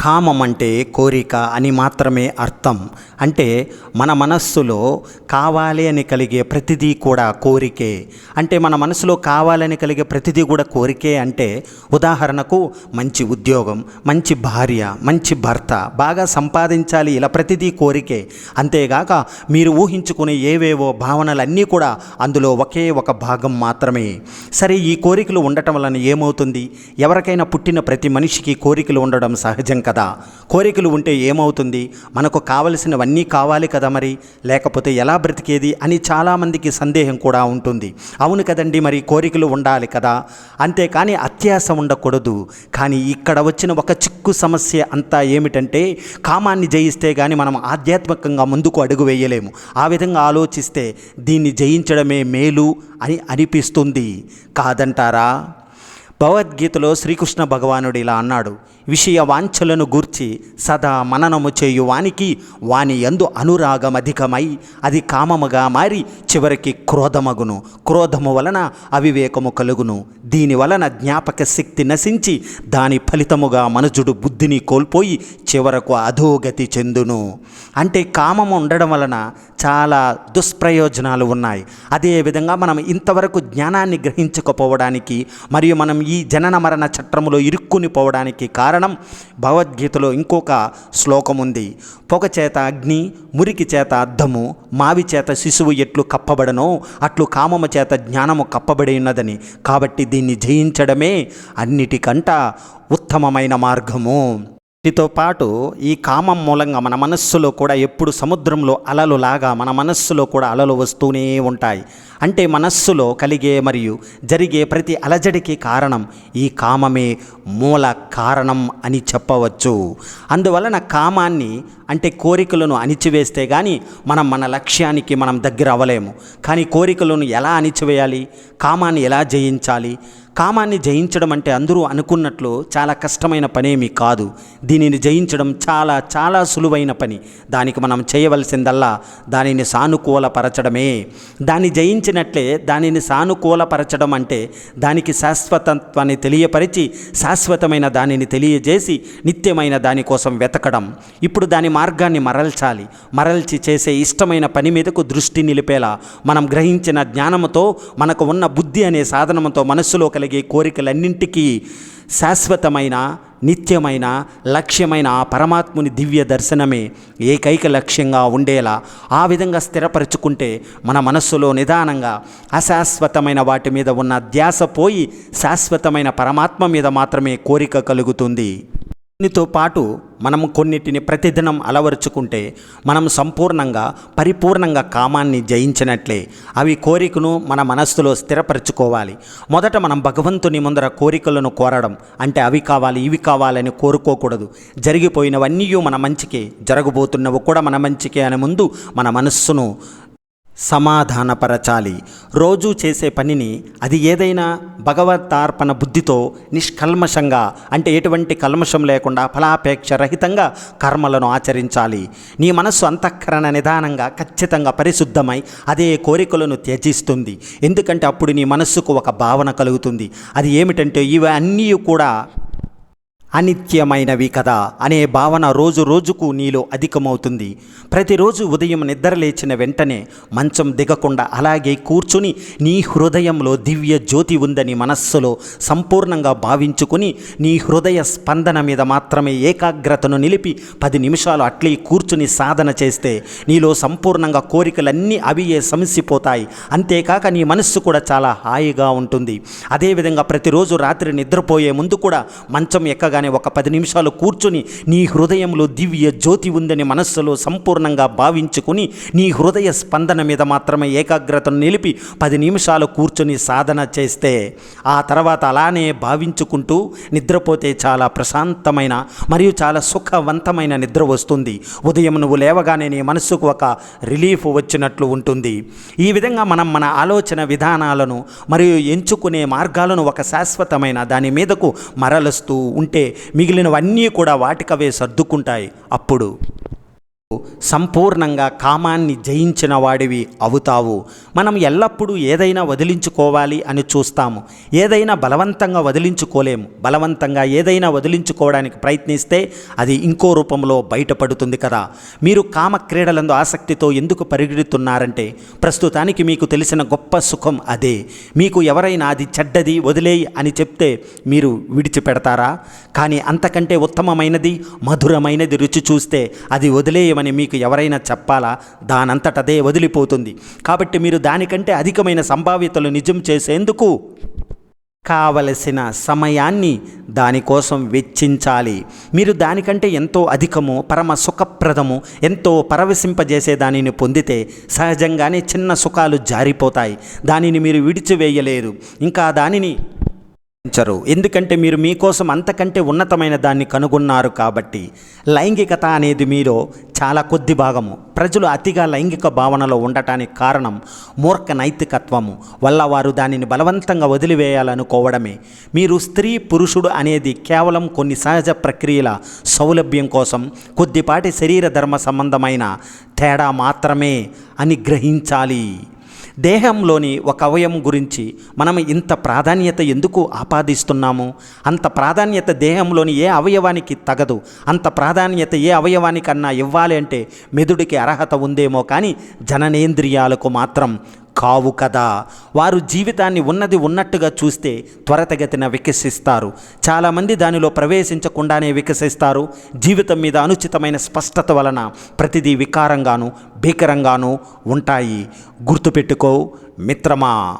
కామం అంటే కోరిక అని మాత్రమే అర్థం. అంటే మన మనస్సులో కావాలి అని కలిగే ప్రతిదీ కూడా కోరికే. అంటే మన మనసులో కావాలని కలిగే ప్రతిదీ కూడా కోరికే అంటే ఉదాహరణకు మంచి ఉద్యోగం మంచి భార్య మంచి భర్త బాగా సంపాదించాలి ఇలా ప్రతిదీ కోరికే. అంతేగాక మీరు ఊహించుకునే ఏవేవో భావనలన్నీ కూడా అందులో ఒకే ఒక భాగం మాత్రమే. సరే ఈ కోరికలు ఉండటం వలన ఏమవుతుంది? ఎవరికైనా పుట్టిన ప్రతి మనిషికి కోరికలు ఉండడం సహజం కదా. కోరికలు ఉంటే ఏమవుతుంది? మనకు కావలసినవన్నీ కావాలి కదా మరి? లేకపోతే ఎలా బ్రతికేది? అని చాలామందికి సందేహం కూడా ఉంటుంది. అవును కదండి మరి కోరికలు ఉండాలి కదా. అంతేకాని అత్యాస ఉండకూడదు. కానీ ఇక్కడ వచ్చిన ఒక చిక్కు సమస్య అంతా ఏమిటంటే కామాన్ని జయిస్తే కానీ మనం ఆధ్యాత్మికంగా ముందుకు అడుగు వేయలేము. ఆ విధంగా ఆలోచిస్తే దీన్ని జయించడమే మేలు అని అనిపిస్తుంది. కాదంటారా? భగవద్గీతలో శ్రీకృష్ణ భగవానుడు ఇలా అన్నాడు. విషయ వాంఛలను గూర్చి సదా మననము చేయు వానికి వాని యందు అనురాగం అధికమై అది కామముగా మారి చివరికి క్రోధమగును. క్రోధము వలన అవివేకము కలుగును. దీని వలన జ్ఞాపక శక్తి నశించి దాని ఫలితముగా మనుజుడు బుద్ధిని కోల్పోయి చివరకు అధోగతి చెందును. అంటే కామము ఉండడం వలన చాలా దుష్ప్రయోజనాలు ఉన్నాయి. అదేవిధంగా మనం ఇంతవరకు జ్ఞానాన్ని గ్రహించకపోవడానికి మరియు మనం ఈ జనన మరణ చట్రములో ఇరుక్కుని పోవడానికి కారణం భగవద్గీతలో ఇంకొక శ్లోకం ఉంది. పొగ చేత అగ్ని మురికి చేత అద్దము మావి చేత శిశువు ఎట్లు కప్పబడనో అట్లు కామము చేత జ్ఞానము కప్పబడి ఉన్నదని కాబట్టి దీన్ని జయించడమే అన్నిటికంట ఉత్తమమైన మార్గము. వీటితో పాటు ఈ కామం మూలంగా మన మనస్సులో కూడా ఎప్పుడు సముద్రంలో అలలు లాగా మన మనస్సులో కూడా అలలు వస్తూనే ఉంటాయి. అంటే మనస్సులో కలిగే మరియు జరిగే ప్రతి అలజడికి కారణం ఈ కామమే మూల కారణం అని చెప్పవచ్చు. అందువలన కామాన్ని అంటే కోరికలను అణిచివేస్తే కానీ మనం మన లక్ష్యానికి మనం దగ్గర అవ్వలేము కానీ కోరికలను ఎలా అణిచివేయాలి? కామాన్ని ఎలా జయించాలి? కామాన్ని జయించడం అంటే అందరూ అనుకున్నట్లు చాలా కష్టమైన పనేమీ కాదు. దీనిని జయించడం చాలా చాలా సులువైన పని. దానికి మనం చేయవలసిందల్లా దానిని సానుకూలపరచడమే. దాన్ని జయించినట్లే దానిని సానుకూలపరచడం అంటే దానికి శాశ్వతత్వాన్ని తెలియపరిచి శాశ్వతమైన దానిని తెలియజేసి నిత్యమైన దానికోసం వెతకడం. ఇప్పుడు దాని మార్గాన్ని మరల్చాలి. మరల్చి చేసే ఇష్టమైన పని మీదకు దృష్టి నిలిపేలా మనం గ్రహించిన జ్ఞానంతో మనకు ఉన్న బుద్ధి అనే సాధనంతో మనస్సులో కలిగే కోరికలన్నింటికీ శాశ్వతమైన నిత్యమైన లక్ష్యమైన ఆ పరమాత్ముని దివ్య దర్శనమే ఏకైక లక్ష్యంగా ఉండేలా ఆ విధంగా స్థిరపరచుకుంటే మన మనస్సులో నిదానంగా అశాశ్వతమైన వాటి మీద ఉన్న ధ్యాస పోయి శాశ్వతమైన పరమాత్మ మీద మాత్రమే కోరిక కలుగుతుంది. దీనితో పాటు మనం కొన్నిటిని ప్రతిదినం అలవరుచుకుంటే మనం సంపూర్ణంగా పరిపూర్ణంగా కామాన్ని జయించినట్లే. అవి కోరికను మన మనస్సులో స్థిరపరచుకోవాలి. మొదట మనం భగవంతుని ముందర కోరికలను కోరడం అంటే అవి కావాలి ఇవి కావాలని కోరుకోకూడదు. జరిగిపోయినవన్నీ మన మంచికే జరగబోతున్నవి కూడా మన మంచికే అని ముందు మన మనస్సును సమాధానపరచాలి. రోజు చేసే పనిని అది ఏదైనా భగవతార్పణ బుద్ధితో నిష్కల్మషంగా అంటే ఎటువంటి కల్మషం లేకుండా ఫలాపేక్ష రహితంగా కర్మలను ఆచరించాలి. నీ మనస్సు అంతఃకరణ నిదానంగా ఖచ్చితంగా పరిశుద్ధమై అదే కోరికలను త్యజిస్తుంది. ఎందుకంటే అప్పుడు నీ మనస్సుకు ఒక భావన కలుగుతుంది. అది ఏమిటంటే ఇవి కూడా అనిత్యమైనవి కదా అనే భావన రోజు రోజుకు నీలో అధికమవుతుంది. ప్రతిరోజు ఉదయం నిద్ర లేచిన వెంటనే మంచం దిగకుండా అలాగే కూర్చుని నీ హృదయంలో దివ్య జ్యోతి ఉందని మనస్సులో సంపూర్ణంగా భావించుకుని నీ హృదయ స్పందన మీద మాత్రమే ఏకాగ్రతను నిలిపి పది నిమిషాలు అట్లే కూర్చుని సాధన చేస్తే నీలో సంపూర్ణంగా కోరికలన్నీ అవియే సమసిపోతాయి. అంతేకాక నీ మనస్సు కూడా చాలా హాయిగా ఉంటుంది. అదేవిధంగా ప్రతిరోజు రాత్రి నిద్రపోయే ముందు కూడా మంచం ఎక్కగా కానీ ఒక పది నిమిషాలు కూర్చుని నీ హృదయంలో దివ్య జ్యోతి ఉందని మనస్సులో సంపూర్ణంగా భావించుకుని నీ హృదయ స్పందన మీద మాత్రమే ఏకాగ్రతను నిలిపి పది నిమిషాలు కూర్చుని సాధన చేస్తే ఆ తర్వాత అలానే భావించుకుంటూ నిద్రపోతే చాలా ప్రశాంతమైన మరియు చాలా సుఖవంతమైన నిద్ర వస్తుంది. ఉదయం నువ్వు లేవగానే నీ మనస్సుకు ఒక రిలీఫ్ వచ్చినట్లు ఉంటుంది. ఈ విధంగా మనం మన ఆలోచన విధానాలను మరియు ఎంచుకునే మార్గాలను ఒక శాశ్వతమైన దాని మీదకు మరలుస్తూ ఉంటే మిగిలినవన్నీ కూడా వాటికవే సర్దుకుంటాయి. అప్పుడు సంపూర్ణంగా కామాన్ని జయించిన వాడివి అవుతావు. మనం ఎల్లప్పుడూ ఏదైనా వదిలించుకోవాలి అని చూస్తాము. ఏదైనా బలవంతంగా వదిలించుకోలేము. బలవంతంగా ఏదైనా వదిలించుకోవడానికి ప్రయత్నిస్తే అది ఇంకో రూపంలో బయటపడుతుంది కదా. మీరు కామ క్రీడలందు ఆసక్తితో ఎందుకు పరిగెడుతున్నారంటే ప్రస్తుతానికి మీకు తెలిసిన గొప్ప సుఖం అదే. మీకు ఎవరైనా అది చెడ్డది వదిలేయి అని చెప్తే మీరు విడిచిపెడతారా? కానీ అంతకంటే ఉత్తమమైనది మధురమైనది రుచి చూస్తే అది వదిలేయమని మీకు ఎవరైనా చెప్పాలా? దానంతటదే వదిలిపోతుంది. కాబట్టి మీరు దానికంటే అధికమైన సంభావ్యతలు నిజం చేసేందుకు కావలసిన సమయాన్ని దానికోసం వెచ్చించాలి. మీరు దానికంటే ఎంతో అధికము పరమ సుఖప్రదము ఎంతో పరవశింపజేసే దానిని పొందితే సహజంగానే చిన్న సుఖాలు జారిపోతాయి. దానిని మీరు విడిచివేయలేరు. ఇంకా దానిని ఉంచరు ఎందుకంటే మీరు మీకోసం అంతకంటే ఉన్నతమైన దాన్ని కనుగొన్నారు కాబట్టి లైంగికత అనేది మీలో చాలా కొద్ది భాగము. ప్రజలు అతిగా లైంగిక భావనలో ఉండటానికి కారణం మూర్ఖ నైతికత్వము. వల్ల వారు దానిని బలవంతంగా వదిలివేయాలనుకోవడమే. మీరు స్త్రీ పురుషుడు అనేది కేవలం కొన్ని సహజ ప్రక్రియల సౌలభ్యం కోసం కొద్దిపాటి శరీర ధర్మ సంబంధమైన తేడా మాత్రమే అని గ్రహించాలి. దేహంలోని ఒక అవయం గురించి మనం ఇంత ప్రాధాన్యత ఎందుకు ఆపాదిస్తున్నాము? అంత ప్రాధాన్యత దేహంలోని ఏ అవయవానికి తగదు? అంత ప్రాధాన్యత ఏ అవయవానికన్నా ఇవ్వాలి అంటే మెదుడికి అర్హత ఉందేమో కానీ జననేంద్రియాలకు మాత్రం కావు కదా. వారు జీవితాన్ని ఉన్నది ఉన్నట్టుగా చూస్తే త్వరతగతిన వికసిస్తారు. చాలామంది దానిలో ప్రవేశించకుండానే వికసిస్తారు. జీవితం మీద అనుచితమైన స్పష్టత వలన ప్రతిదీ వికారంగాను భీకరంగాను ఉంటాయి. గుర్తుపెట్టుకో మిత్రమా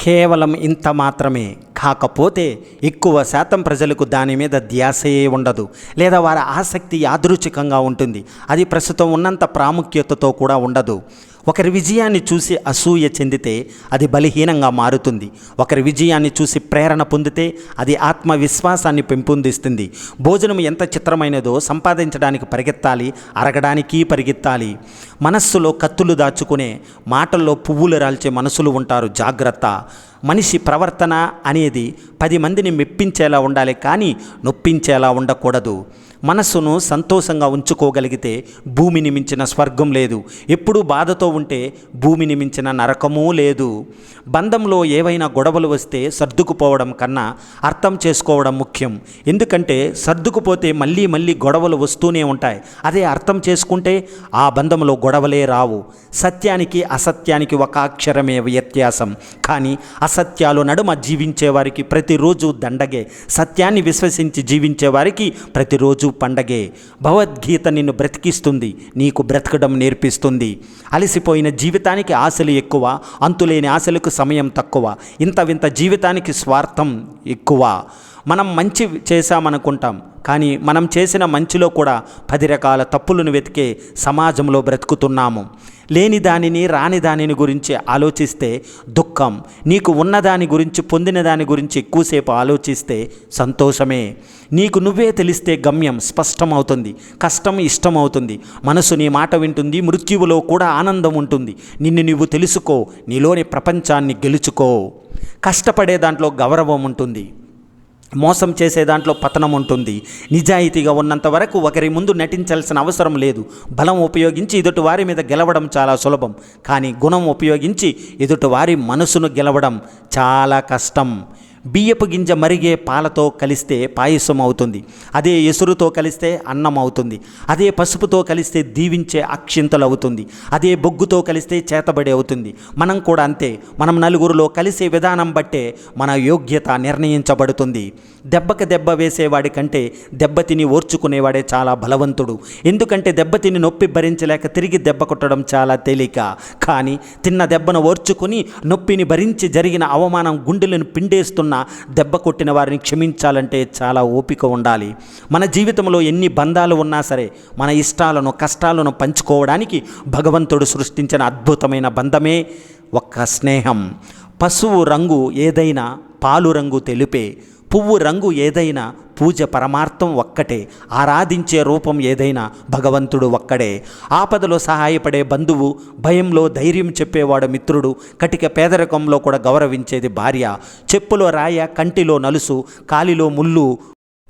కేవలం ఇంత మాత్రమే. కాకపోతే ఎక్కువ శాతం ప్రజలకు దాని మీద ధ్యాసయే ఉండదు. లేదా వారి ఆసక్తి యాదృచ్ఛికంగా ఉంటుంది. అది ప్రస్తుతం ఉన్నంత ప్రాముఖ్యతతో కూడా ఉండదు. ఒకరి విజయాన్ని చూసి అసూయ చెందితే అది బలహీనంగా మారుతుంది. ఒకరి విజయాన్ని చూసి ప్రేరణ పొందితే అది ఆత్మవిశ్వాసాన్ని పెంపొందిస్తుంది. భోజనం ఎంత చిత్రమైనదో సంపాదించడానికి పరిగెత్తాలి అరగడానికి పరిగెత్తాలి. మనస్సులో కత్తులు దాచుకునే మాటల్లో పువ్వులు రాల్చే మనసులు ఉంటారు జాగ్రత్త. మనిషి ప్రవర్తన అనేది పది మందిని మెప్పించేలా ఉండాలి కానీ నొప్పించేలా ఉండకూడదు. మనస్సును సంతోషంగా ఉంచుకోగలిగితే భూమిని మించిన స్వర్గం లేదు. ఎప్పుడూ బాధతో ఉంటే భూమిని మించిన నరకమూ లేదు. బంధంలో ఏవైనా గొడవలు వస్తే సర్దుకుపోవడం కన్నా అర్థం చేసుకోవడం ముఖ్యం. ఎందుకంటే సర్దుకుపోతే మళ్ళీ మళ్ళీ గొడవలు వస్తూనే ఉంటాయి. అదే అర్థం చేసుకుంటే ఆ బంధంలో గొడవలే రావు. సత్యానికి అసత్యానికి ఒక అక్షరమే వ్యత్యాసం. కానీ అసత్యాలు నడుమ జీవించే వారికి ప్రతిరోజు దండగే. సత్యాన్ని విశ్వసించి జీవించే వారికి రోజు పండగే. భగవద్గీత నిన్ను బ్రతికిస్తుంది నీకు బ్రతకడం నేర్పిస్తుంది. అలసిపోయిన జీవితానికి ఆశలు ఎక్కువ అంతులేని ఆశలకు సమయం తక్కువ. ఇంత వింత జీవితానికి స్వార్థం ఎక్కువ. మనం మంచి చేశామనుకుంటాం. కానీ మనం చేసిన మంచిలో కూడా పది రకాల తప్పులను వెతికే సమాజంలో బ్రతుకుతున్నాము. లేని దానిని రాని దానిని గురించి ఆలోచిస్తే దుఃఖం. నీకు ఉన్నదాని గురించి పొందిన దాని గురించి ఎక్కువసేపు ఆలోచిస్తే సంతోషమే. నీకు నువ్వే తెలిస్తే గమ్యం స్పష్టమవుతుంది. కష్టం ఇష్టమవుతుంది. మనసు నీ మాట వింటుంది మృత్యువులో కూడా ఆనందం ఉంటుంది. నిన్ను నువ్వు తెలుసుకో నీలోని ప్రపంచాన్ని గెలుచుకో. కష్టపడే దాంట్లో గౌరవం ఉంటుంది. మోసం చేసే దాంట్లో పతనం ఉంటుంది. నిజాయితీగా ఉన్నంత వరకు ఒకరి ముందు నటించాల్సిన అవసరం లేదు. బలం ఉపయోగించి ఎదుటి వారి మీద గెలవడం చాలా సులభం. కానీ గుణం ఉపయోగించి ఎదుటి వారి మనసును గెలవడం చాలా కష్టం. బియ్యపు గింజ మరిగే పాలతో కలిస్తే పాయసం అవుతుంది. అదే ఎసురుతో కలిస్తే అన్నం అవుతుంది. అదే పసుపుతో కలిస్తే దీవించే అక్షింతలు అవుతుంది. అదే బొగ్గుతో కలిస్తే చేతబడి అవుతుంది. మనం కూడా అంతే. మనం నలుగురిలో కలిసే విధానం బట్టే మన యోగ్యత నిర్ణయించబడుతుంది. దెబ్బకి దెబ్బ వేసేవాడి కంటే దెబ్బతిని ఓర్చుకునేవాడే చాలా బలవంతుడు. ఎందుకంటే దెబ్బతిని నొప్పి భరించలేక తిరిగి దెబ్బ కొట్టడం చాలా తేలిక. కానీ తిన్న దెబ్బను ఓర్చుకుని నొప్పిని భరించి జరిగిన అవమానం గుండెలను పిండేస్తున్న దెబ్బ కొట్టిన వారిని క్షమించాలంటే చాలా ఓపిక ఉండాలి. మన జీవితంలో ఎన్ని బంధాలు ఉన్నా సరే మన ఇష్టాలను కష్టాలను పంచుకోవడానికి భగవంతుడు సృష్టించిన అద్భుతమైన బంధమే ఒక్క స్నేహం. పశువు రంగు ఏదైనా పాలు రంగు తెలుపే పువ్వు రంగు ఏదైనా పూజ పరమార్థం ఒక్కటే ఆరాధించే రూపం ఏదైనా భగవంతుడు ఒక్కడే. ఆపదలో సహాయపడే బంధువు భయంలో ధైర్యం చెప్పేవాడు మిత్రుడు కటిక పేదరికంలో కూడా గౌరవించేది భార్య. చెప్పులో రాయ కంటిలో నలుసు కాలిలో ముళ్ళు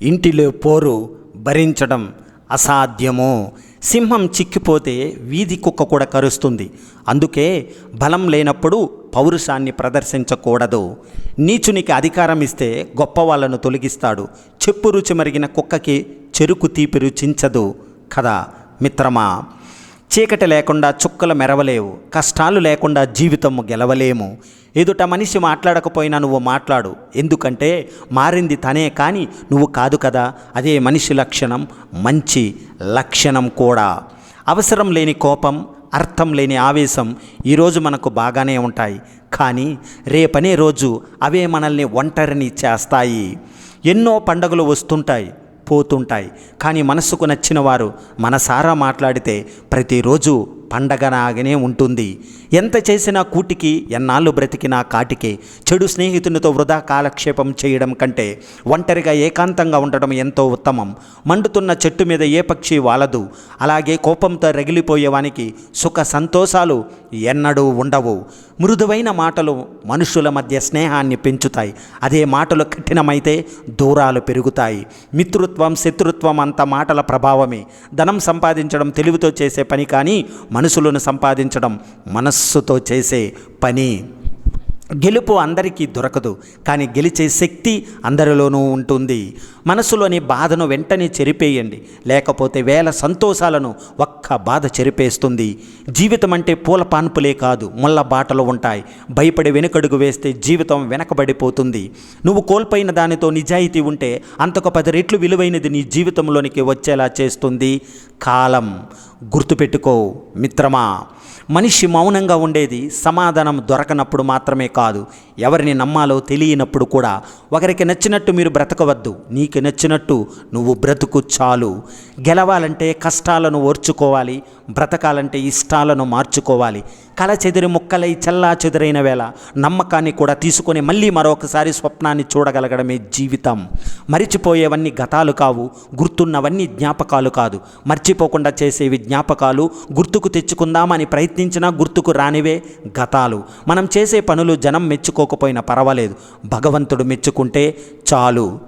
ఇంటిలో పోరు భరించడం అసాధ్యము. సింహం చిక్కిపోతే వీధి కుక్క కూడా కరుస్తుంది. అందుకే బలం లేనప్పుడు పౌరుషాన్ని ప్రదర్శించకూడదు. నీచునికి అధికారం ఇస్తే గొప్ప వాళ్ళను తొలగిస్తాడు. చెప్పు రుచి మరిగిన కుక్కకి చెరుకు తీపి రుచించదు. కదా మిత్రమా? చీకటి లేకుండా చుక్కలు మెరవలేవు కష్టాలు లేకుండా జీవితము గెలవలేము. ఎదుట మనిషి మాట్లాడకపోయినా నువ్వు మాట్లాడు ఎందుకంటే మారింది తనే కానీ నువ్వు కాదు కదా. అదే మనిషి లక్షణం మంచి లక్షణం కూడా. అవసరం లేని కోపం అర్థం లేని ఆవేశం ఈరోజు మనకు బాగానే ఉంటాయి. కానీ రేపనే రోజు అవే మనల్ని ఒంటరిని చేస్తాయి. ఎన్నో పండగలు వస్తుంటాయి. పోతుంటాయి. కానీ మనసుకు నచ్చిన వారు మనసారా మాట్లాడితే ప్రతిరోజు పండగనాగనే ఉంటుంది. ఎంత చేసినా కూటికి ఎన్నాళ్ళు బ్రతికినా కాటికి. చెడు స్నేహితునితో వృధా కాలక్షేపం చేయడం కంటే ఒంటరిగా ఏకాంతంగా ఉండడం ఎంతో ఉత్తమం. మండుతున్న చెట్టు మీద ఏ పక్షి వాలదు. అలాగే కోపంతో రగిలిపోయేవానికి సుఖ సంతోషాలు ఎన్నడూ ఉండవు. మృదువైన మాటలు మనుషుల మధ్య స్నేహాన్ని పెంచుతాయి. అదే మాటలు కఠినమైతే దూరాలు పెరుగుతాయి. మిత్రుత్వం శత్రుత్వం అంత మాటల ప్రభావమే. ధనం సంపాదించడం తెలివితో చేసే పని కానీ మనసులను సంపాదించడం మనస్సుతో చేసే పని. గెలుపు అందరికీ దొరకదు కానీ గెలిచే శక్తి అందరిలోనూ ఉంటుంది. మనసులోని బాధను వెంటనే చెరిపేయండి లేకపోతే వేల సంతోషాలను ఒక్క బాధ చెరిపేస్తుంది. జీవితం అంటే పూల పాన్పులే కాదు ముళ్ళ బాటలు ఉంటాయి. భయపడి వెనుకడుగు వేస్తే జీవితం వెనకబడిపోతుంది. నువ్వు కోల్పోయిన దానితో నిజాయితీ ఉంటే అంతకు పది రెట్లు విలువైనది నీ జీవితంలోనికి వచ్చేలా చేస్తుంది కాలం. గుర్తుపెట్టుకో మిత్రమా. మనిషి మౌనంగా ఉండేది సమాధానం దొరకనప్పుడు మాత్రమే కాదు ఎవరిని నమ్మాలో తెలియనప్పుడు కూడా. ఒకరికి నచ్చినట్టు మీరు బ్రతకవద్దు నీకు నచ్చినట్టు నువ్వు బ్రతుకు చాలు. గెలవాలంటే కష్టాలను ఓర్చుకోవాలి బ్రతకాలంటే ఇష్టాలను మార్చుకోవాలి. కల చెదిరి ముక్కలై చల్లా చెదిరైన వేళ నమ్మకాన్ని కూడా తీసుకొని మళ్ళీ మరొకసారి స్వప్నాన్ని చూడగలగడమే జీవితం. మరిచిపోయేవన్నీ గతాలు కావు గుర్తున్నవన్నీ జ్ఞాపకాలు కాదు. మర్చిపోకుండా చేసేవి జ్ఞాపకాలు గుర్తుకు తెచ్చుకుందామని ప్రయత్నించినా గుర్తుకు రానివే గతాలు. మనం చేసే పనులు జనం మెచ్చుకోకపోయినా పర్వాలేదు. భగవంతుడు మెచ్చుకుంటే చాలు.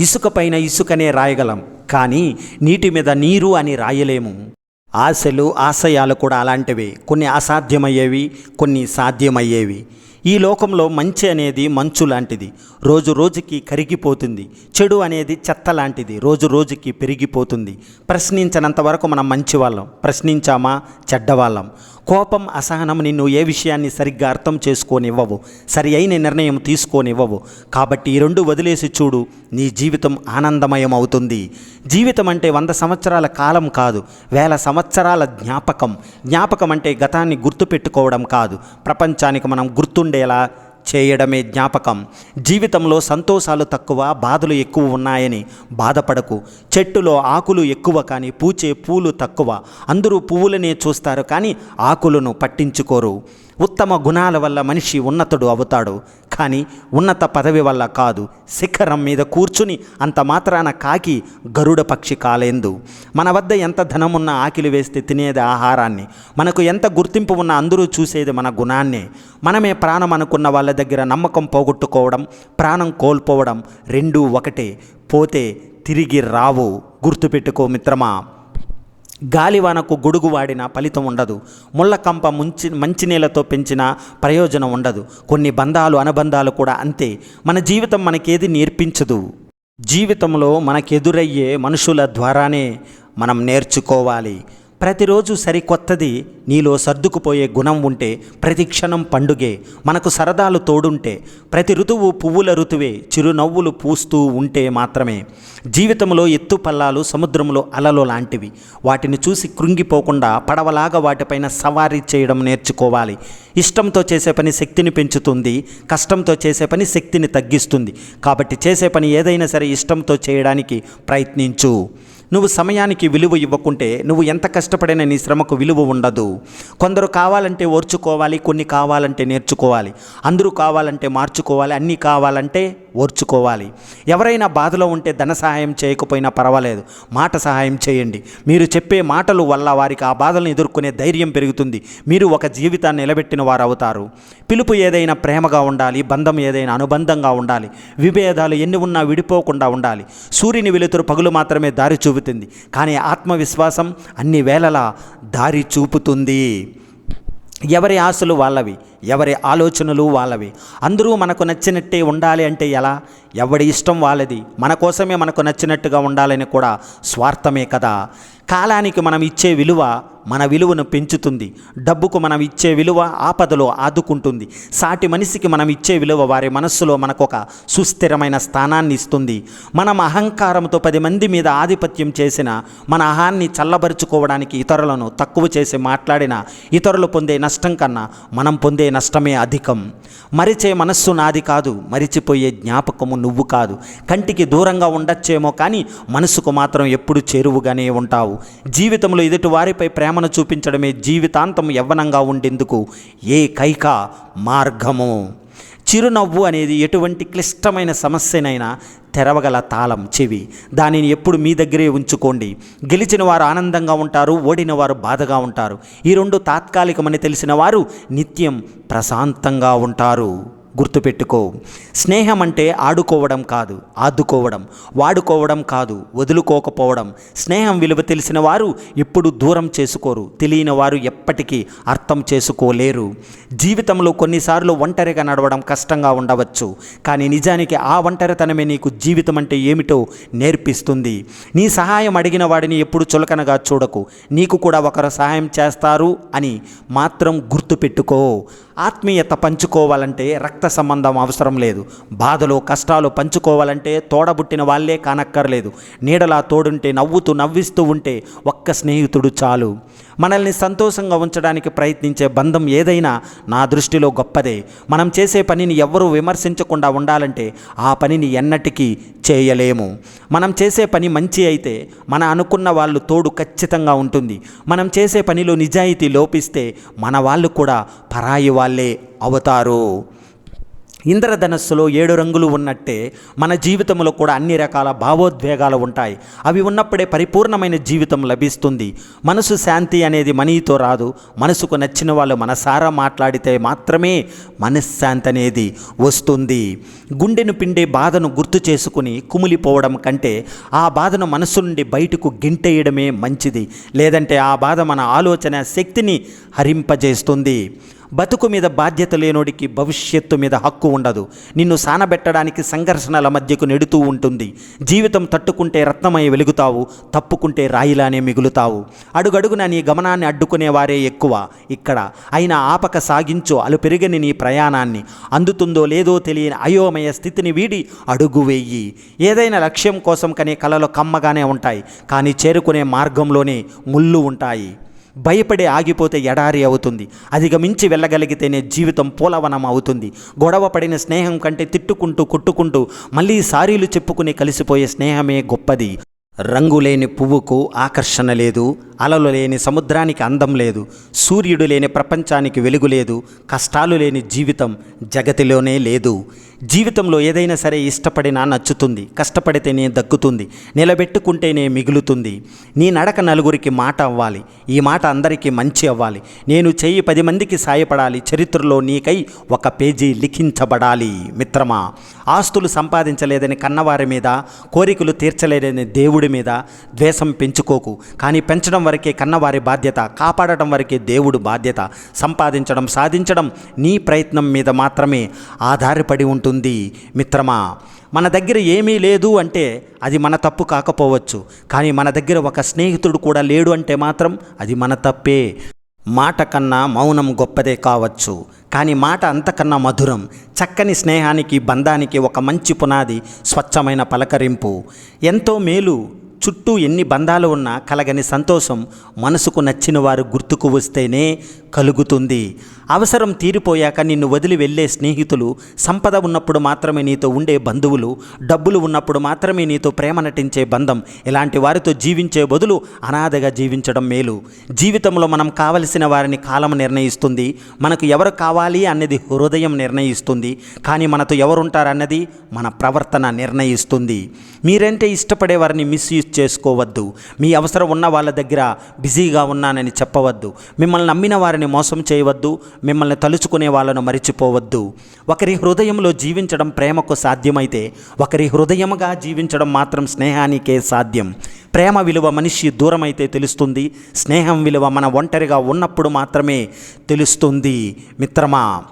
ఇసుకపైన ఇసుకనే రాయగలం. కానీ నీటి మీద నీరు అని రాయలేము. ఆశలు ఆశయాలు కూడా అలాంటివి. కొన్ని అసాధ్యమయ్యేవి కొన్ని సాధ్యమయ్యేవి. ఈ లోకంలో మంచి అనేది మంచు లాంటిది. రోజు రోజుకి కరిగిపోతుంది. చెడు అనేది చెత్త లాంటిది. రోజు రోజుకి పెరిగిపోతుంది. ప్రశ్నించినంత వరకు మనం మంచి వాళ్ళం ప్రశ్నించామా? చెడ్డవాళ్ళం. కోపం అసహనం నిన్ను ఏ విషయాన్ని సరిగ్గా అర్థం చేసుకోనివ్వవు. సరి అయిన నిర్ణయం తీసుకోనివ్వవు. కాబట్టి ఈ రెండు వదిలేసి చూడు. నీ జీవితం ఆనందమయం అవుతుంది. జీవితం అంటే వంద సంవత్సరాల కాలం కాదు. వేల సంవత్సరాల జ్ఞాపకం. జ్ఞాపకం అంటే గతాన్ని గుర్తుపెట్టుకోవడం కాదు. ప్రపంచానికి మనం ఉండేలా చేయడమే జ్ఞాపకం. జీవితంలో సంతోషాలు తక్కువ బాధలు ఎక్కువ ఉన్నాయని బాధపడకు. చెట్టులో ఆకులు ఎక్కువ కానీ పూచే పూలు తక్కువ. అందరూ పువ్వులనే చూస్తారు కానీ ఆకులను పట్టించుకోరు. ఉత్తమ గుణాల వల్ల మనిషి ఉన్నతుడు అవుతాడు. కానీ ఉన్నత పదవి వల్ల కాదు. శిఖరం మీద కూర్చుని అంత మాత్రాన కాకి గరుడ పక్షి కాలేందు. మన వద్ద ఎంత ధనమున్న ఆకిలి వేస్తే తినేది ఆహారాన్ని. మనకు ఎంత గుర్తింపు ఉన్న అందరూ చూసేది మన గుణాన్నే. మనమే ప్రాణం అనుకున్న వాళ్ళ దగ్గర నమ్మకం పోగొట్టుకోవడం ప్రాణం కోల్పోవడం రెండూ ఒకటే. పోతే తిరిగి రావు. గుర్తుపెట్టుకో మిత్రమా. గాలివానకు గొడుగు వాడిన ఫలితం ఉండదు. ముళ్ళకంప ముంచి మంచినీళ్ళతో పెంచిన ప్రయోజనం ఉండదు. కొన్ని బంధాలు అనుబంధాలు కూడా అంతే. మన జీవితం మనకేది నేర్పించదు. జీవితంలో మనకెదురయ్యే మనుషుల ద్వారానే మనం నేర్చుకోవాలి. ప్రతిరోజు సరికొత్తది నీలో సర్దుకుపోయే గుణం ఉంటే ప్రతి క్షణం పండుగే మనకు సరదాలు తోడుంటే ప్రతి ఋతువు పువ్వుల ఋతువే చిరునవ్వులు పూస్తూ ఉంటే మాత్రమే. జీవితంలో ఎత్తు పల్లాలు సముద్రంలో అలలు లాంటివి. వాటిని చూసి కృంగిపోకుండా పడవలాగా వాటిపైన సవారీ చేయడం నేర్చుకోవాలి. ఇష్టంతో చేసే పని శక్తిని పెంచుతుంది కష్టంతో చేసే పని శక్తిని తగ్గిస్తుంది. కాబట్టి చేసే పని ఏదైనా సరే ఇష్టంతో చేయడానికి ప్రయత్నించు. నువ్వు సమయానికి విలువ ఇవ్వకుంటే నువ్వు ఎంత కష్టపడినా నీ శ్రమకు విలువ ఉండదు. కొందరు కావాలంటే ఓర్చుకోవాలి కొన్ని కావాలంటే నేర్చుకోవాలి. అందరూ కావాలంటే మార్చుకోవాలి అన్నీ కావాలంటే ఓర్చుకోవాలి. ఎవరైనా బాధలో ఉంటే ధన సహాయం చేయకపోయినా పర్వాలేదు. మాట సహాయం చేయండి. మీరు చెప్పే మాటలు వల్ల వారికి ఆ బాధలను ఎదుర్కొనే ధైర్యం పెరుగుతుంది. మీరు ఒక జీవితాన్ని నిలబెట్టిన వారు అవుతారు పిలుపు ఏదైనా ప్రేమగా ఉండాలి బంధం ఏదైనా అనుబంధంగా ఉండాలి విభేదాలు ఎన్ని ఉన్నా విడిపోకుండా ఉండాలి. సూర్యుని వెలుతురు పగులు మాత్రమే దారి చూపుతుంది. కానీ ఆత్మవిశ్వాసం అన్ని వేళలా దారి చూపుతుంది. ఎవరి ఆశలు వాళ్ళవి ఎవరి ఆలోచనలు వాళ్ళవి. అందరూ మనకు నచ్చినట్టే ఉండాలి అంటే ఎలా? ఎవడి ఇష్టం వాళ్ళది మన కోసమే మనకు నచ్చినట్టుగా ఉండాలని కూడా స్వార్థమే కదా. కాలానికి మనం ఇచ్చే విలువ మన విలువను పెంచుతుంది. డబ్బుకు మనం ఇచ్చే విలువ ఆపదలో ఆదుకుంటుంది. సాటి మనిషికి మనం ఇచ్చే విలువ వారి మనస్సులో మనకొక సుస్థిరమైన స్థానాన్ని ఇస్తుంది. మనం అహంకారంతో పది మంది మీద ఆధిపత్యం చేసిన మన అహాన్ని చల్లబరుచుకోవడానికి ఇతరులను తక్కువ చేసి మాట్లాడిన ఇతరులు పొందే నష్టం కన్నా మనం పొందే నష్టమే అధికం. మరిచే మనస్సు నాది కాదు మరిచిపోయే జ్ఞాపకము నువ్వు కాదు. కంటికి దూరంగా ఉండొచ్చేమో కానీ మనసుకు మాత్రం ఎప్పుడు చేరువుగానే ఉంటావు. జీవితంలో ఎదుటి వారిపై ప్రేమ ప్రేమను చూపించడమే జీవితాంతం యవ్వనంగా ఉండేందుకు ఏ కైక మార్గము. చిరునవ్వు అనేది ఎటువంటి క్లిష్టమైన సమస్యనైనా తెరవగల తాళం చెవి. దానిని ఎప్పుడు మీ దగ్గరే ఉంచుకోండి. గెలిచిన వారు ఆనందంగా ఉంటారు ఓడిన వారు బాధగా ఉంటారు. ఈ రెండు తాత్కాలికమని తెలిసిన వారు నిత్యం ప్రశాంతంగా ఉంటారు. గుర్తుపెట్టుకో. స్నేహం అంటే ఆడుకోవడం కాదు ఆదుకోవడం వాడుకోవడం కాదు వదులుకోకపోవడం. స్నేహం విలువ తెలిసిన వారు ఎప్పుడు దూరం చేసుకోరు తెలియని వారు ఎప్పటికీ అర్థం చేసుకోలేరు. జీవితంలో కొన్నిసార్లు ఒంటరిగా నడవడం కష్టంగా ఉండవచ్చు కానీ నిజానికి ఆ ఒంటరితనమే నీకు జీవితం అంటే ఏమిటో నేర్పిస్తుంది. నీ సహాయం అడిగిన వాడిని ఎప్పుడు చులకనగా చూడకు నీకు కూడా ఒకరు సహాయం చేస్తారు అని మాత్రం గుర్తుపెట్టుకో. ఆత్మీయత పంచుకోవాలంటే రక్త సంబంధం అవసరం లేదు. బాధలు కష్టాలు పంచుకోవాలంటే తోడబుట్టిన వాళ్ళే కానక్కర్లేదు. నీడలా తోడుంటే నవ్వుతూ నవ్విస్తూ ఉంటే ఒక్క స్నేహితుడు చాలు. మనల్ని సంతోషంగా ఉంచడానికి ప్రయత్నించే బంధం ఏదైనా నా దృష్టిలో గొప్పదే. మనం చేసే పనిని ఎవ్వరూ విమర్శించకుండా ఉండాలంటే ఆ పనిని ఎన్నటికీ చేయలేము. మనం చేసే పని మంచి అయితే మన అనుకున్న వాళ్ళు తోడు ఖచ్చితంగా ఉంటుంది. మనం చేసే పనిలో నిజాయితీ లోపిస్తే మన వాళ్ళు కూడా పరాయి వాళ్ళే అవుతారు. ఇంద్రధనస్సులో ఏడు రంగులు ఉన్నట్టే మన జీవితంలో కూడా అన్ని రకాల భావోద్వేగాలు ఉంటాయి. అవి ఉన్నప్పుడే పరిపూర్ణమైన జీవితం లభిస్తుంది. మనసు శాంతి అనేది మనీతో రాదు. మనసుకు నచ్చిన వాళ్ళు మనసారా మాట్లాడితే మాత్రమే మనశ్శాంతి అనేది వస్తుంది. గుండెను పిండే బాధను గుర్తు చేసుకుని కుమిలిపోవడం కంటే ఆ బాధను మనసు నుండి బయటకు గింటేయడమే మంచిది. లేదంటే ఆ బాధ మన ఆలోచన శక్తిని హరింపజేస్తుంది. బతుకు మీద బాధ్యత లేనోడికి భవిష్యత్తు మీద హక్కు ఉండదు. నిన్ను సానబెట్టడానికి సంఘర్షణల మధ్యకు నెడుతూ ఉంటుంది. జీవితం తట్టుకుంటే రత్నమై వెలుగుతావు తప్పుకుంటే రాయిలానే మిగులుతావు. అడుగడుగున నీ గమనాన్ని అడ్డుకునేవారే ఎక్కువ. ఇక్కడ అయినా ఆపక సాగించు అలు పెరిగని నీ ప్రయాణాన్ని. అందుతుందో లేదో తెలియని అయోమయ స్థితిని వీడి అడుగు వేయి. ఏదైనా లక్ష్యం కోసం కనే కలలు కమ్మగానే ఉంటాయి. కానీ చేరుకునే మార్గంలోనే ముళ్ళు ఉంటాయి. భయపడి ఆగిపోతే ఎడారి అవుతుంది. అధిగమించి వెళ్ళగలిగితేనే జీవితం పూలవనం అవుతుంది. గొడవ పడిన స్నేహం కంటే తిట్టుకుంటూ కొట్టుకుంటూ మళ్ళీ సారీలు చెప్పుకుని కలిసిపోయే స్నేహమే గొప్పది. రంగు లేని పువ్వుకు ఆకర్షణ లేదు. అలలు లేని సముద్రానికి అందం లేదు. సూర్యుడు లేని ప్రపంచానికి వెలుగు లేదు. కష్టాలు లేని జీవితం జగతిలోనే లేదు. జీవితంలో ఏదైనా సరే ఇష్టపడినా నచ్చుతుంది కష్టపడితేనే దక్కుతుంది నిలబెట్టుకుంటేనే మిగులుతుంది. నీ నడక నలుగురికి మాట అవ్వాలి ఈ మాట అందరికీ మంచి అవ్వాలి. నేను చెయ్యి పది మందికి సాయపడాలి చరిత్రలో నీకై ఒక పేజీ లిఖించబడాలి. మిత్రమా ఆస్తులు సంపాదించలేదని కన్నవారి మీద కోరికలు తీర్చలేదని దేవుడి మీద ద్వేషం పెంచుకోకు. కానీ పెంచడం వరకే కన్నవారి బాధ్యత కాపాడటం వరకే దేవుడు బాధ్యత. సంపాదించడం సాధించడం నీ ప్రయత్నం మీద మాత్రమే ఆధారపడి ఉంటుంది. మిత్రమా? మన దగ్గర ఏమీ లేదు అంటే అది మన తప్పు కాకపోవచ్చు. కానీ మన దగ్గర ఒక స్నేహితుడు కూడా లేడు అంటే మాత్రం అది మన తప్పే. మాట కన్నా మౌనం గొప్పదే కావచ్చు. కానీ మాట అంతకన్నా మధురం. చక్కని స్నేహానికి బంధానికి ఒక మంచి పునాది స్వచ్ఛమైన పలకరింపు. ఎంతో మేలు. చుట్టూ ఎన్ని బంధాలు ఉన్నా కలగని సంతోషం మనసుకు నచ్చిన వారు గుర్తుకు వస్తేనే కలుగుతుంది. అవసరం తీరిపోయాక నిన్ను వదిలి వెళ్ళే స్నేహితులు సంపద ఉన్నప్పుడు మాత్రమే నీతో ఉండే బంధువులు డబ్బులు ఉన్నప్పుడు మాత్రమే నీతో ప్రేమ నటించే బంధం ఇలాంటి వారితో జీవించే బదులు అనాథగా జీవించడం మేలు. జీవితంలో మనం కావలసిన వారిని కాలం నిర్ణయిస్తుంది మనకు ఎవరు కావాలి అన్నది హృదయం నిర్ణయిస్తుంది కానీ మనతో ఎవరుంటారన్నది మన ప్రవర్తన నిర్ణయిస్తుంది. మీరంటే ఇష్టపడే వారిని మిస్యూజ్ చేసుకోవద్దు. మీ అవసరం ఉన్న వాళ్ళ దగ్గర బిజీగా ఉన్నానని చెప్పవద్దు. మిమ్మల్ని నమ్మిన వారిని మోసం చేయవద్దు. మిమ్మల్ని తలుచుకునే వాళ్ళను మరిచిపోవద్దు. ఒకరి హృదయంలో జీవించడం ప్రేమకు సాధ్యమైతే ఒకరి హృదయముగా జీవించడం మాత్రం స్నేహానికే సాధ్యం. ప్రేమ విలువ మనిషి దూరమైతే తెలుస్తుంది. స్నేహం విలువ మన ఒంటరిగా ఉన్నప్పుడు మాత్రమే తెలుస్తుంది. మిత్రమా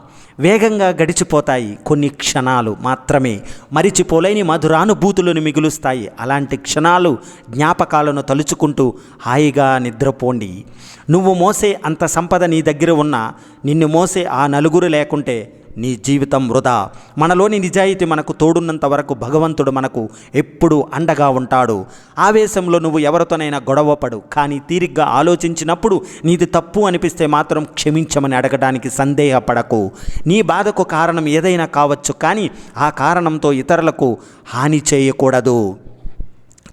వేగంగా గడిచిపోతాయి. కొన్ని క్షణాలు మాత్రమే. మరిచిపోలేని మధురానుభూతులను మిగులుస్తాయి. అలాంటి క్షణాలు జ్ఞాపకాలను తలుచుకుంటూ హాయిగా నిద్రపోండి. నువ్వు మోసే అంత సంపద నీ దగ్గర ఉన్నా నిన్ను మోసే ఆ నలుగురు లేకుంటే నీ జీవితం వృధా. మనలోని నిజాయితీ మనకు తోడున్నంత వరకు భగవంతుడు మనకు ఎప్పుడూ అండగా ఉంటాడు. ఆవేశంలో నువ్వు ఎవరితోనైనా గొడవపడు కానీ తీరిగ్గా ఆలోచించినప్పుడు నీది తప్పు అనిపిస్తే మాత్రం క్షమించమని అడగడానికి సందేహపడకు. నీ బాధకు కారణం ఏదైనా కావచ్చు కానీ ఆ కారణంతో ఇతరులకు హాని చేయకూడదు.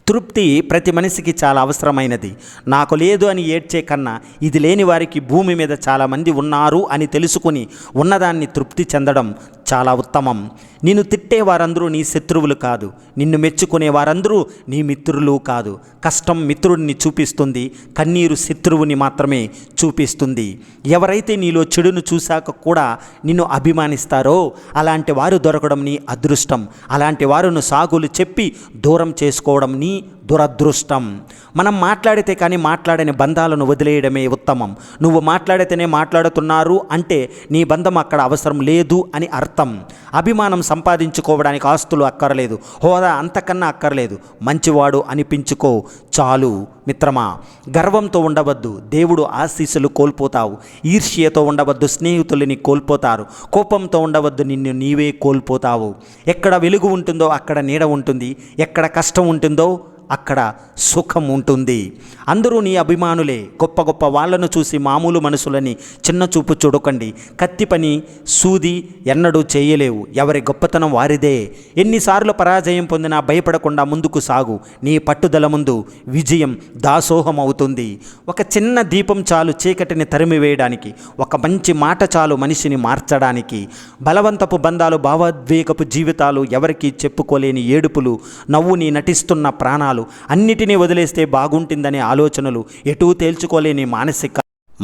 తృప్తి ప్రతి మనిషికి చాలా అవసరమైనది. నాకు లేదు అని ఏడ్చే కన్నా ఇది లేని వారికి భూమి మీద చాలామంది ఉన్నారు అని తెలుసుకుని ఉన్నదాన్ని తృప్తి చెందడం చాలా ఉత్తమం. నిన్ను తిట్టే వారందరూ నీ శత్రువులు కాదు. నిన్ను మెచ్చుకునే వారందరూ నీ మిత్రులు కాదు. కష్టం మిత్రుడిని చూపిస్తుంది కన్నీరు శత్రువుని మాత్రమే చూపిస్తుంది. ఎవరైతే నీలో చెడును చూశాక కూడా నిన్ను అభిమానిస్తారో అలాంటి వారు దొరకడం నీ అదృష్టం. అలాంటి వారును సాగులు చెప్పి దూరం చేసుకోవడం నీ దురదృష్టం. మనం మాట్లాడితే కానీ మాట్లాడని బంధాలను వదిలేయడమే ఉత్తమం. నువ్వు మాట్లాడితేనే మాట్లాడుతున్నారు అంటే నీ బంధం అక్కడ అవసరం లేదు అని అర్థం. అభిమానం సంపాదించుకోవడానికి ఆస్తులు అక్కర్లేదు. హోదా అంతకన్నా అక్కర్లేదు. మంచివాడు అనిపించుకో. చాలు మిత్రమా గర్వంతో ఉండవద్దు. దేవుడు ఆశీస్సులు కోల్పోతావు. ఈర్ష్యతో ఉండవద్దు. స్నేహితులని కోల్పోతారు. కోపంతో ఉండవద్దు. నిన్ను నీవే కోల్పోతావు. ఎక్కడ వెలుగు ఉంటుందో అక్కడ నీడ ఉంటుంది. ఎక్కడ కష్టం ఉంటుందో అక్కడ సుఖం ఉంటుంది. అందరూ నీ అభిమానులే. గొప్ప గొప్ప వాళ్ళను చూసి మామూలు మనసులని చిన్న చూపు చూడకండి. కత్తి పని సూది ఎన్నడూ చేయలేవు. ఎవరి గొప్పతనం వారిదే. ఎన్నిసార్లు పరాజయం పొందినా భయపడకుండా ముందుకు సాగు. నీ పట్టుదల ముందు విజయం దాసోహం అవుతుంది. ఒక చిన్న దీపం చాలు చీకటిని తరిమివేయడానికి. ఒక మంచి మాట చాలు మనిషిని మార్చడానికి. బలవంతపు బంధాలు భావోద్వేగపు జీవితాలు ఎవరికీ చెప్పుకోలేని ఏడుపులు నవ్వుని నటిస్తున్న ప్రాణాలు. అన్నిటినీ వదిలేస్తే బాగుంటుందనే ఆలోచనలు ఎటూ తేల్చుకోలేని మానసిక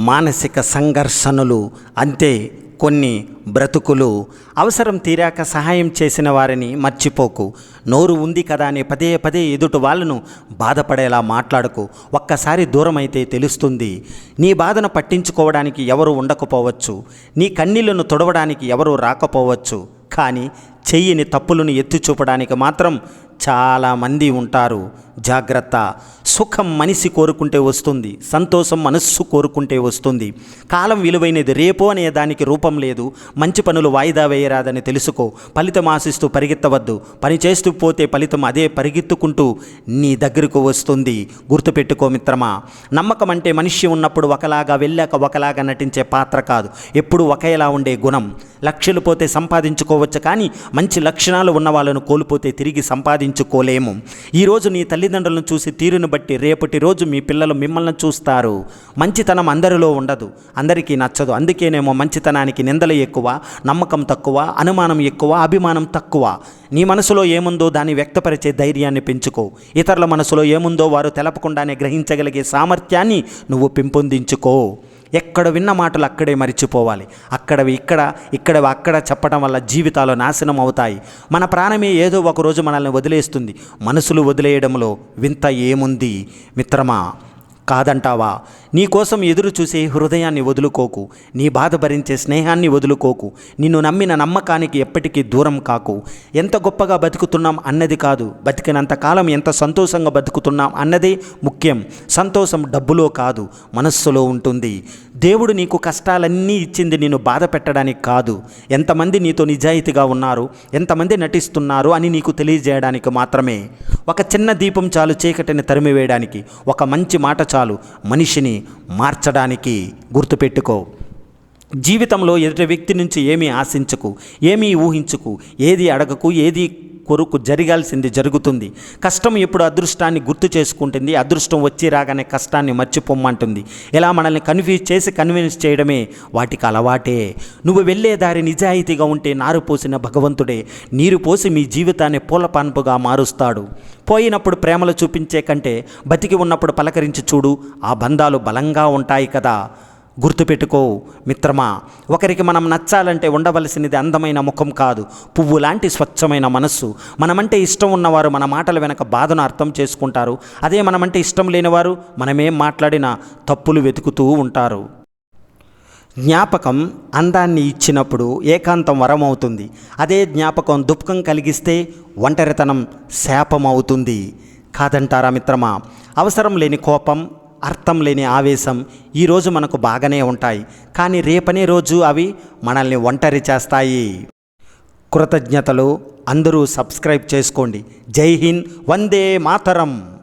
మానసిక సంఘర్షణలు అంతే కొన్ని బ్రతుకులు. అవసరం తీరాక సహాయం చేసిన వారిని మర్చిపోకు. నోరు ఉంది కదా అని పదే పదే ఎదుటి వాళ్ళను బాధపడేలా మాట్లాడకు. ఒక్కసారి దూరమైతే తెలుస్తుంది నీ బాధను పట్టించుకోవడానికి ఎవరు ఉండకపోవచ్చు నీ కన్నీళ్ళను తొడవడానికి ఎవరు రాకపోవచ్చు. కానీ చెయ్యని తప్పులను ఎత్తి చూపడానికి మాత్రం చాలామంది ఉంటారు. జాగ్రత్త. సుఖం మనిషి కోరుకుంటే వస్తుంది సంతోషం మనస్సు కోరుకుంటే వస్తుంది. కాలం విలువైనది రేపు అనే దానికి రూపం లేదు. మంచి పనులు వాయిదా వేయరాదని తెలుసుకో. ఫలితం ఆశిస్తూ పరిగెత్తవద్దు. పని చేస్తూ పోతే ఫలితం అదే పరిగెత్తుకుంటూ నీ దగ్గరకు వస్తుంది. గుర్తుపెట్టుకో మిత్రమా నమ్మకం అంటే మనిషి ఉన్నప్పుడు ఒకలాగా వెళ్ళాక ఒకలాగా నటించే పాత్ర కాదు. ఎప్పుడు ఒకేలా ఉండే గుణం. లక్షలు పోతే సంపాదించుకోవచ్చు కానీ మంచి లక్షణాలు ఉన్న వాళ్ళను కోల్పోతే తిరిగి సంపాదించుకోలేము. ఈరోజు నీ తల్లి తల్లిదండ్రులను చూసి తీరును బట్టి రేపటి రోజు మీ పిల్లలు మిమ్మల్ని చూస్తారు. మంచితనం అందరిలో ఉండదు. అందరికీ నచ్చదు. అందుకేనేమో మంచితనానికి నిందలు ఎక్కువ నమ్మకం తక్కువ అనుమానం ఎక్కువ అభిమానం తక్కువ. నీ మనసులో ఏముందో దాన్ని వ్యక్తపరిచే ధైర్యాన్ని పెంచుకో. ఇతరుల మనసులో ఏముందో వారు తెలపకుండానే గ్రహించగలిగే సామర్థ్యాన్ని నువ్వు పెంపొందించుకో. ఎక్కడ విన్న మాటలు అక్కడే మరిచిపోవాలి. అక్కడవి ఇక్కడ ఇక్కడవి అక్కడ చెప్పడం వల్ల జీవితాలు నాశనం అవుతాయి. మన ప్రాణమే ఏదో ఒక రోజు మనల్ని వదిలేస్తుంది. మనసులు వదిలేయడంలో వింత ఏముంది? మిత్రమా కాదంటావా? నీ కోసం ఎదురు చూసే హృదయాన్ని వదులుకోకు. నీ బాధ భరించే స్నేహాన్ని వదులుకోకు. నిన్ను నమ్మిన నమ్మకానికి ఎప్పటికీ దూరం కాకు. ఎంత గొప్పగా బతుకుతున్నాం అన్నది కాదు. బతికినంత కాలం ఎంత సంతోషంగా బతుకుతున్నాం అన్నదే ముఖ్యం. సంతోషం డబ్బులో కాదు మనస్సులో ఉంటుంది. దేవుడు నీకు కష్టాలన్నీ ఇచ్చింది నేను బాధ పెట్టడానికి కాదు. ఎంతమంది నీతో నిజాయితీగా ఉన్నారు ఎంతమంది నటిస్తున్నారు అని నీకు తెలియజేయడానికి మాత్రమే. ఒక చిన్న దీపం చాలు చీకటిని తరిమివేయడానికి ఒక మంచి మాట చాలు మనిషిని మార్చడానికి గుర్తుపెట్టుకో. జీవితంలో ఎదుటి వ్యక్తి నుంచి ఏమీ ఆశించకు ఏమీ ఊహించుకు ఏది అడగకు ఏది కొరకు జరగాల్సింది జరుగుతుంది. కష్టం ఎప్పుడు అదృష్టాన్ని గుర్తు చేసుకుంటుంది. అదృష్టం వచ్చి రాగానే కష్టాన్ని మర్చిపోమ్మంటుంది. ఇలా మనల్ని కన్ఫ్యూజ్ చేసి కన్విన్స్ చేయడమే వాటికి అలవాటే. నువ్వు వెళ్ళే దారి నిజాయితీగా ఉంటే నారు పోసిన భగవంతుడే. నీరు పోసి మీ జీవితాన్ని పూలపాన్పుగా మారుస్తాడు. పోయినప్పుడు ప్రేమలు చూపించే కంటే బతికి ఉన్నప్పుడు పలకరించి చూడు ఆ బంధాలు బలంగా ఉంటాయి కదా. గుర్తుపెట్టుకో మిత్రమా. ఒకరికి మనం నచ్చాలంటే ఉండవలసినది అందమైన ముఖం కాదు. పువ్వు లాంటి స్వచ్ఛమైన మనస్సు. మనమంటే ఇష్టం ఉన్నవారు మన మాటల వెనక బాధను అర్థం చేసుకుంటారు. అదే మనమంటే ఇష్టం లేనివారు మనమేం మాట్లాడినా తప్పులు వెతుకుతూ ఉంటారు. జ్ఞాపకం అందాన్ని ఇచ్చినప్పుడు ఏకాంతం వరమవుతుంది. అదే జ్ఞాపకం దుఃఖం కలిగిస్తే ఒంటరితనం శాపం అవుతుంది కాదంటారా మిత్రమా? అవసరం లేని కోపం అర్థం లేని ఆవేశం ఈరోజు మనకు బాగానే ఉంటాయి. కానీ రేపనే రోజు అవి మనల్ని ఒంటరి చేస్తాయి. కృతజ్ఞతలు. అందరూ సబ్స్క్రైబ్ చేసుకోండి. జై హింద్. వందే మాతరం.